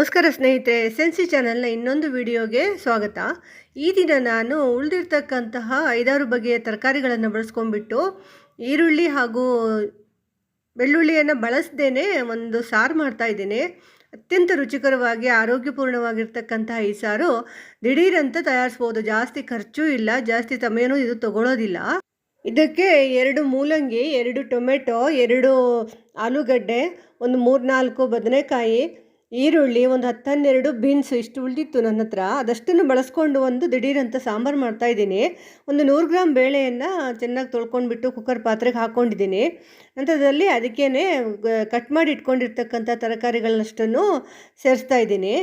ನಮಸ್ಕಾರ ಸ್ನೇಹಿತರೆ S N C ಚಾನಲ್ನ ಇನ್ನೊಂದು ವಿಡಿಯೋಗೆ ಸ್ವಾಗತ. ಈ ದಿನ ನಾನು ಉಳಿದಿರ್ತಕ್ಕಂತಹ ಐದಾರು ಬಗೆಯ ತರಕಾರಿಗಳನ್ನು ಬಳಸ್ಕೊಂಡ್ಬಿಟ್ಟು ಈರುಳ್ಳಿ ಹಾಗೂ ಬೆಳ್ಳುಳ್ಳಿಯನ್ನು ಬಳಸ್ದೇನೆ ಒಂದು ಸಾರು ಮಾಡ್ತಾಯಿದ್ದೇನೆ ಅತ್ಯಂತ ರುಚಿಕರವಾಗಿ, ಆರೋಗ್ಯಪೂರ್ಣವಾಗಿರ್ತಕ್ಕಂತಹ ಈ ಸಾರು ದಿಢೀರಂತ ತಯಾರಿಸ್ಬೋದು. ಜಾಸ್ತಿ ಖರ್ಚು ಇಲ್ಲ, ಜಾಸ್ತಿ ಸಮಯನೂ ಇದು ತಗೊಳ್ಳೋದಿಲ್ಲ ಇದಕ್ಕೆ ಎರಡು ಮೂಲಂಗಿ, ಎರಡು ಟೊಮೆಟೊ, ಎರಡು ಆಲೂಗಡ್ಡೆ, ಒಂದು ಮೂರ್ನಾಲ್ಕು ಬದನೆಕಾಯಿ ಈರುಳ್ಳಿ, ಒಂದು ಹತ್ತನ್ನೆರಡು ಬೀನ್ಸ್ ಇಷ್ಟು ಉಳಿದಿತ್ತು ನನ್ನ ಹತ್ರ. ಅದಷ್ಟನ್ನು ಬಳಸ್ಕೊಂಡು ಒಂದು ದಿಢೀರಂತ ಸಾಂಬಾರು ಮಾಡ್ತಾಯಿದ್ದೀನಿ ಒಂದು ನೂರು ಗ್ರಾಮ್ ಬೇಳೆಯನ್ನು ಚೆನ್ನಾಗಿ ತೊಳ್ಕೊಂಡ್ಬಿಟ್ಟು ಕುಕ್ಕರ್ ಪಾತ್ರೆಗೆ ಹಾಕ್ಕೊಂಡಿದ್ದೀನಿ ನಂತರದಲ್ಲಿ ಅದಕ್ಕೇ ಕಟ್ ಮಾಡಿ ಇಟ್ಕೊಂಡಿರ್ತಕ್ಕಂಥ ತರಕಾರಿಗಳನ್ನಷ್ಟನ್ನು ಸೇರಿಸ್ತಾ ಇದ್ದೀನಿ.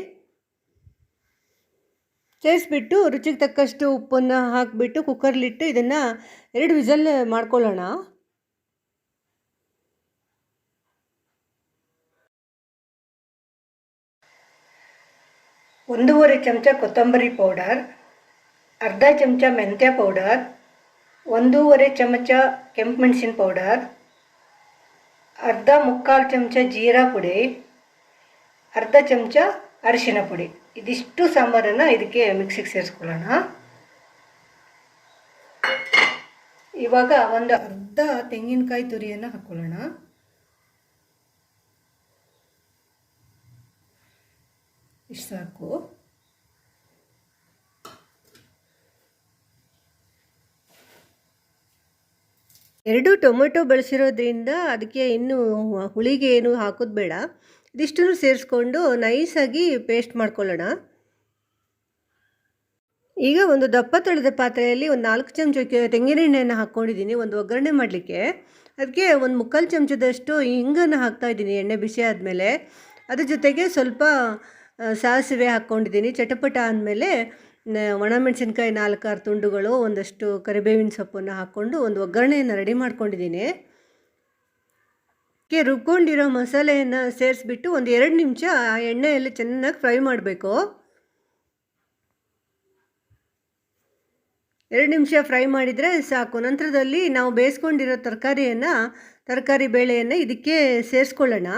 ಸೇರಿಸ್ಬಿಟ್ಟು ರುಚಿಗೆ ತಕ್ಕಷ್ಟು ಉಪ್ಪನ್ನು ಹಾಕಿಬಿಟ್ಟು ಕುಕ್ಕರ್ಲಿಟ್ಟು ಇದನ್ನು ಎರಡು ವಿಸಲ್ ಮಾಡ್ಕೊಳ್ಳೋಣ. ಒಂದೂವರೆ ಚಮಚ ಕೊತ್ತಂಬರಿ ಪೌಡರ್, ಅರ್ಧ ಚಮಚ ಮೆಂತ್ಯ ಪೌಡರ್, ಒಂದೂವರೆ ಚಮಚ ಕೆಂಪು ಮೆಣಸಿನ ಪೌಡರ್, ಅರ್ಧ ಮುಕ್ಕಾಲು ಚಮಚ ಜೀರಾ ಪುಡಿ, ಅರ್ಧ ಚಮಚ ಅರಿಶಿನ ಪುಡಿ. ಇದಿಷ್ಟು ಸಾಂಬಾರನ್ನು ಇದಕ್ಕೆ ಮಿಕ್ಸಿಗೆ ಸೇರಿಸ್ಕೊಳ್ಳೋಣ. ಇವಾಗ ಒಂದು ಅರ್ಧ ತೆಂಗಿನಕಾಯಿ ತುರಿಯನ್ನು ಹಾಕ್ಕೊಳ್ಳೋಣ. ಇಷ್ಟು ಸಾಕು. ಎರಡು ಟೊಮೆಟೊ ಬಳಸಿರೋದ್ರಿಂದ ಅದಕ್ಕೆ ಇನ್ನು ಹುಳಿಗೆ ಏನು ಹಾಕೋದು ಬೇಡ. ಇದಿಷ್ಟನ್ನು ಸೇರಿಸ್ಕೊಂಡು ನೈಸಾಗಿ ಪೇಸ್ಟ್ ಮಾಡ್ಕೊಳ್ಳೋಣ. ಈಗ ಒಂದು ದಪ್ಪ ತೊಳೆದ ಪಾತ್ರೆಯಲ್ಲಿ ಒಂದು ನಾಲ್ಕು ಚಮಚ ತೆಂಗಿನ ಎಣ್ಣೆಯನ್ನು ಹಾಕ್ಕೊಂಡಿದ್ದೀನಿ ಒಂದು ಒಗ್ಗರಣೆ ಮಾಡಲಿಕ್ಕೆ. ಅದಕ್ಕೆ ಒಂದು ಮುಕ್ಕಾಲು ಚಮಚದಷ್ಟು ಹಿಂಗನ್ನು ಹಾಕ್ತಾಯಿದ್ದೀನಿ ಎಣ್ಣೆ ಬಿಸಿ ಆದಮೇಲೆ. ಅದ್ರ ಜೊತೆಗೆ ಸ್ವಲ್ಪ ಸಾಸಿವೆ ಹಾಕ್ಕೊಂಡಿದ್ದೀನಿ. ಚಟಪಟ ಅಂದಮೇಲೆ ಒಣಮೆಣಸಿನ್ಕಾಯಿ ನಾಲ್ಕಾರು ತುಂಡುಗಳು, ಒಂದಷ್ಟು ಕರಿಬೇವಿನ ಸೊಪ್ಪನ್ನು ಹಾಕ್ಕೊಂಡು ಒಂದು ಒಗ್ಗರಣೆಯನ್ನು ರೆಡಿ ಮಾಡ್ಕೊಂಡಿದ್ದೀನಿ. ಕೆ ರುಬ್ಕೊಂಡಿರೋ ಮಸಾಲೆಯನ್ನು ಸೇರಿಸ್ಬಿಟ್ಟು ಒಂದು ಎರಡು ನಿಮಿಷ ಆ ಎಣ್ಣೆಯಲ್ಲಿ ಚೆನ್ನಾಗಿ ಫ್ರೈ ಮಾಡಬೇಕು. ಎರಡು ನಿಮಿಷ ಫ್ರೈ ಮಾಡಿದರೆ ಸಾಕು. ನಂತರದಲ್ಲಿ ನಾವು ಬೇಯಿಸ್ಕೊಂಡಿರೋ ತರಕಾರಿಯನ್ನು, ತರಕಾರಿ ಬೇಳೆಯನ್ನು ಇದಕ್ಕೆ ಸೇರಿಸ್ಕೊಳ್ಳೋಣ.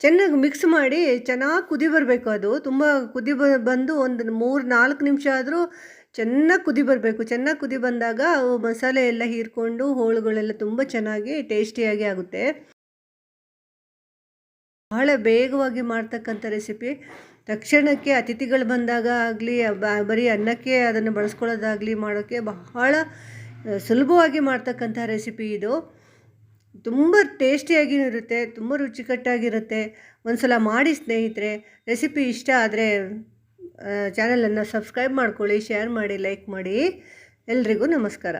ಚೆನ್ನಾಗಿ ಮಿಕ್ಸ್ ಮಾಡಿ ಚೆನ್ನಾಗಿ ಕುದಿ ಬರಬೇಕು ಅದು. ತುಂಬ ಕುದಿ ಬ, ಬಂದು ಒಂದು ಮೂರು, ನಾಲ್ಕು ನಿಮಿಷ ಆದರೂ ಚೆನ್ನಾಗಿ ಕುದಿ ಬರಬೇಕು. ಚೆನ್ನಾಗಿ ಕುದಿ ಬಂದಾಗ ಮಸಾಲೆ ಎಲ್ಲ ಹೀರ್ಕೊಂಡು ಹೋಳುಗಳೆಲ್ಲ ತುಂಬ ಚೆನ್ನಾಗಿ ಟೇಸ್ಟಿಯಾಗಿ ಆಗುತ್ತೆ. ಬಹಳ ಬೇಗವಾಗಿ ಮಾಡ್ತಕ್ಕಂಥ ರೆಸಿಪಿ. ತಕ್ಷಣಕ್ಕೆ ಅತಿಥಿಗಳು ಬಂದಾಗ ಆಗಲಿ ಬರೀ ಅನ್ನಕ್ಕೆ ಅದನ್ನು ಬಳಸ್ಕೊಳ್ಳೋದಾಗಲಿ ಮಾಡೋಕ್ಕೆ ಬಹಳ ಸುಲಭವಾಗಿ ಮಾಡ್ತಕ್ಕಂಥ ರೆಸಿಪಿ ಇದು. ತುಂಬ ಟೇಸ್ಟಿಯಾಗಿಯೂ ಇರುತ್ತೆ ತುಂಬ ರುಚಿಕಟ್ಟಾಗಿರುತ್ತೆ. ಒಂದು ಸಲ ಮಾಡಿ ಸ್ನೇಹಿತರೆ, ರೆಸಿಪಿ ಇಷ್ಟ ಆದರೆ ಚಾನಲನ್ನು ಸಬ್ಸ್ಕ್ರೈಬ್ ಮಾಡ್ಕೊಳ್ಳಿ, ಶೇರ್ ಮಾಡಿ, ಲೈಕ್ ಮಾಡಿ. ಎಲ್ರಿಗೂ ನಮಸ್ಕಾರ.